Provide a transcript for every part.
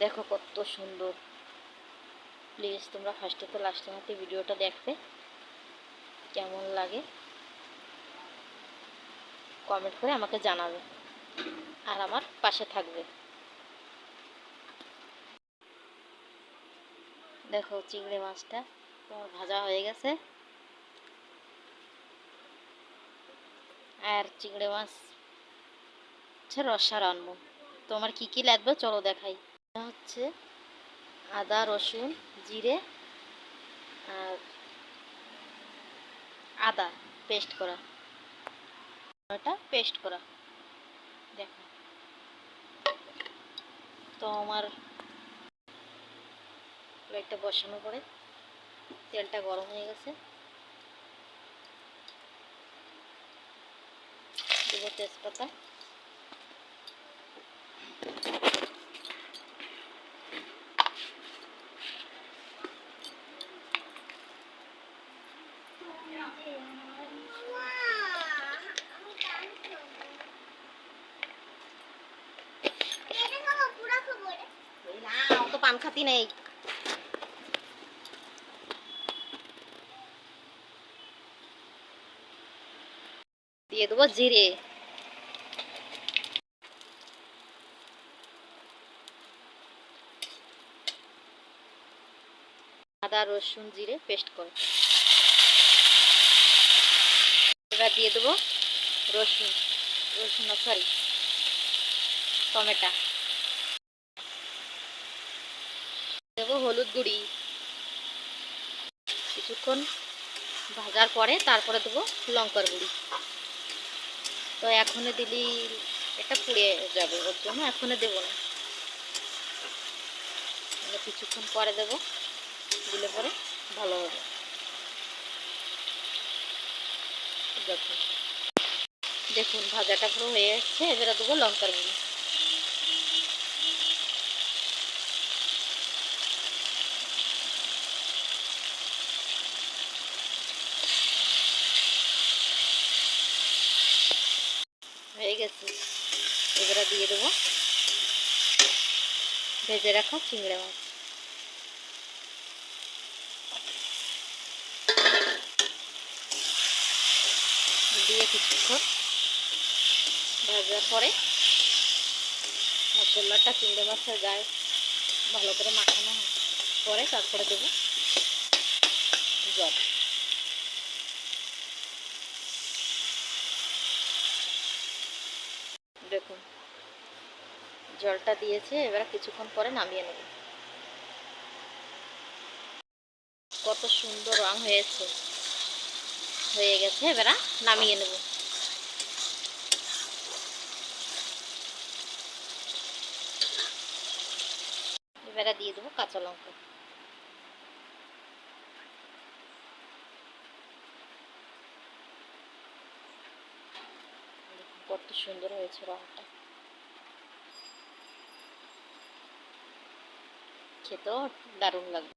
দেখো কত সুন্দর। প্লিজ তোমরা ফার্স্টে তো লাস্টের মধ্যে ভিডিওটা দেখবে। কেমন লাগে? কমেন্ট করে আমাকে জানাবে। আর আমার পাশে থাকবে। দেখো চিংড়ি মাছটা তোমার ভাজা হয়ে গেছে। আর চিংড়ি মাছ হচ্ছে রসা রানবো তোমার কি কি লাগবে? চলো দেখাই। হচ্ছে আদা, রসুন, জিরে আর আদা পেস্ট করা। এটা পেস্ট করা। দেখো। তো আমার একটা বসানো পরে তেলটা গরম হয়ে গেছে। দেবো তেজপাতা। না অত পান খাতি নেই দিয়ে দেবো জিরে আদা রসুন জিরে পেস্ট করে দিয়ে দেবো রসুন রসুন সরি, টমেটো। দেবো হলুদ গুঁড়ি। কিছুক্ষণ ভাজার পরে তারপরে দেবো লঙ্কার গুঁড়ি। তো এখনে দিলি এটা পুড়ে যাবে, ওর জন্য এখনে দেবো না। মানে কিছুক্ষণ পরে দেবো, দিলে পরে ভালো হবে। দেখুন। দেখুন, ভাজাটা পুরো হয়ে যাচ্ছে এবারে দেবো লঙ্কার গুঁড়ি। হয়ে গেছে। এবারে দিয়ে দেবো ভেজে রাখা চিংড়ি মাছ। কিছুক্ষণ ভাজার পরে মশলাটা চিংড়ি মাছের গায়ে ভালো করে মাখানো পরে তারপরে দেবো জল। দেখুন, জলটা দিয়েছে, এবার কিছুক্ষণ পরে নামিয়ে নেব। কত সুন্দর রং হয়েছে। হয়ে গেছে, এবার নামিয়ে নেব। এবারে দিয়ে দেবো, কাঁচা লঙ্কা। কত সুন্দর হয়েছে রংটা খেতেও দারুণ লাগবে।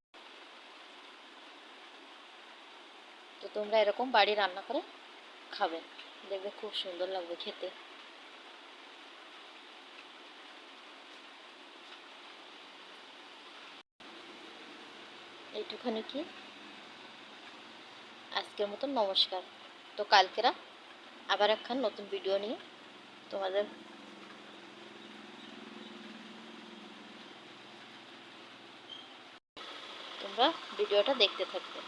তো তোমরা এরকম বাড়ি রান্না করে খাবে। দেখবে খুব সুন্দর লাগবে খেতে। এইটুখানি কি? আজকের মতো নমস্কার। তো কালকেরা আবার একখান নতুন ভিডিও নিয়ে তোমাদের তোমরা ভিডিওটা দেখতে থাকবে।